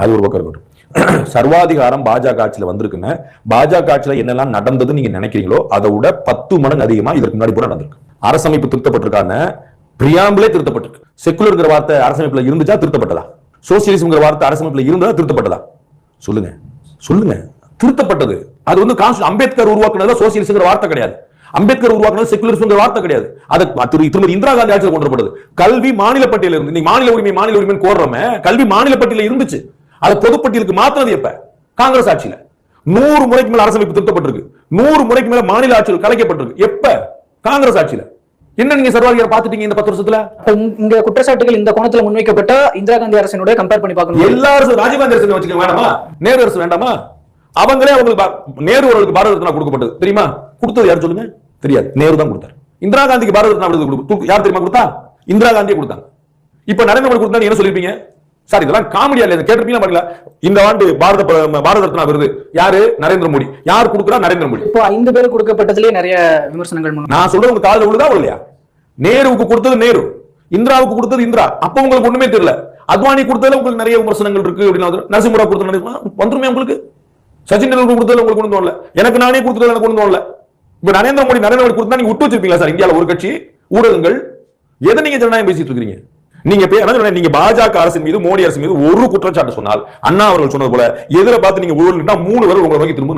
அது ஒரு பக்கம் இருக்கட்டும். சர்வாதிகாரம் பாஜக ஆட்சியில வந்திருக்குங்க. பாஜக ஆட்சியில் என்னெல்லாம் நடந்ததுன்னு நீங்க நினைக்கிறீங்களோ அதை விட பத்து மடங்கு அதிகமா இதற்கு முன்னாடி கூட நடந்திருக்கு. அரசமைப்பு திருத்தப்பட்டிருக்கான பிரியாம்பிளே திருத்தப்பட்டிருக்கு. செக்குலர்ங்கிற வார்த்தை அரசமைப்புல இருந்துச்சா திருத்தப்பட்டதா? சோசியலிசம்ங்கிற வார்த்தை அரசமைப்புல இருந்ததா திருத்தப்பட்டதா? சொல்லுங்க. சொல்லுங்க. திருத்தப்பட்டது. அது வந்து அம்பேத்கர் உருவாக்குனதுல சோசியலிசம்ங்கிற வார்த்தை கிடையாது. அம்பேத்கர் உருவாக்குனது செக்குலரிசம்ங்கிற வார்த்தை கிடையாது. அது திரு திருமதி இந்திரா காந்தி ஆட்சியில் கொண்டு வரப்படுது கல்வி மாநில பட்டியல இருந்து மாநில உரிமை மாநில உரிமை கோர்றோமே கல்வி மாநில பட்டியல இருந்துச்சு. அது பொதுப்பட்டியலுக்கு மாத்தினது எப்ப? காங்கிரஸ் ஆட்சியில. நூறு முறைக்கு மேல அரசமைப்பு திருத்தப்பட்டிருக்கு. நூறு முறைக்கு மேல மாநில ஆட்சிகள் கலைக்கப்பட்டிருக்கு. எப்ப? காங்கிரஸ் ஆட்சியில. என்ன நீங்க சர்வாதிகாரம் பாத்துட்டீங்க இந்த பத்து வருஷத்துல? இங்க குற்றச்சாட்டுகள் இந்த கோணத்துல முன்வைக்கப்பட்ட இந்திரா காந்தி அரசினுடைய கம்பேர் பண்ணி பார்க்கணும். எல்லா அரசு ராஜீவ்காந்தி அரசு வச்சுக்க வேண்டாமா? நேரு அரசு வேண்டாமா? அவங்களே அவங்களுக்கு நேரு அவர்களுக்கு பாரத ரத்னா கொடுக்கப்பட்டது. தெரியுமா? கொடுத்தது யார் சொல்லுங்க? தெரியாது. நேரு தான் கொடுத்தாரு. இந்திரா காந்திக்கு பாரத ரத்னா விருது யார் தெரியுமா கொடுத்தா? இந்திரா காந்தியே கொடுத்தாங்க. இப்ப நரேந்திர மோடி கொடுத்தா என்ன சொல்லிருப்பீங்க? சார் இதெல்லாம் காமெடியா இல்ல கேட்டிருப்பீங்களா பாருங்களா இந்த ஆண்டு பாரத பாரத ரத்னா விருது யாரு நரேந்திர மோடி யார் கொடுக்குறா நரேந்திர மோடி இப்போ ஐந்து பேர் கொடுக்கப்பட்டதுலயே நிறைய விமர்சனங்கள் நான் சொல்றது உங்க காதுல விழுதா இல்லையா நேருவுக்கு கொடுத்தது நேரு இந்திராவுக்கு கொடுத்தது இந்திரா அப்ப உங்களுக்கு ஒண்ணுமே தெரியல அத்வானி கொடுத்ததுல உங்களுக்கு நிறைய விமர்சனங்கள் இருக்கு அப்படின்னு நரசிம்மரா கொடுத்தது வந்துருமே உங்களுக்கு சச்சின் டெண்டுல்கர் கொடுத்ததுல உங்களுக்கு கொண்டு வரல எனக்கு நானே கொடுத்ததுல எனக்கு கொண்டு வரல இப்ப நரேந்திர மோடி நரேந்திர மோடி கொடுத்தா நீங்க விட்டு வச்சிருப்பீங்களா சார் இந்தியால ஒரு கட்சி ஊடகங்கள் எதை நீங்க ஜனநாயகம் பேசிட்டு இருக்கீங்க நீங்க என்ன நீங்க பாஜக அரசின் மீது மோடி அரசு மீது ஒரு குற்றச்சாட்டு சொன்னால் அண்ணா அவர்கள் சொன்னது போல எதிர பார்த்து நீங்க ஊழல் மூணு பேர் உங்களை நோக்கி திரும்ப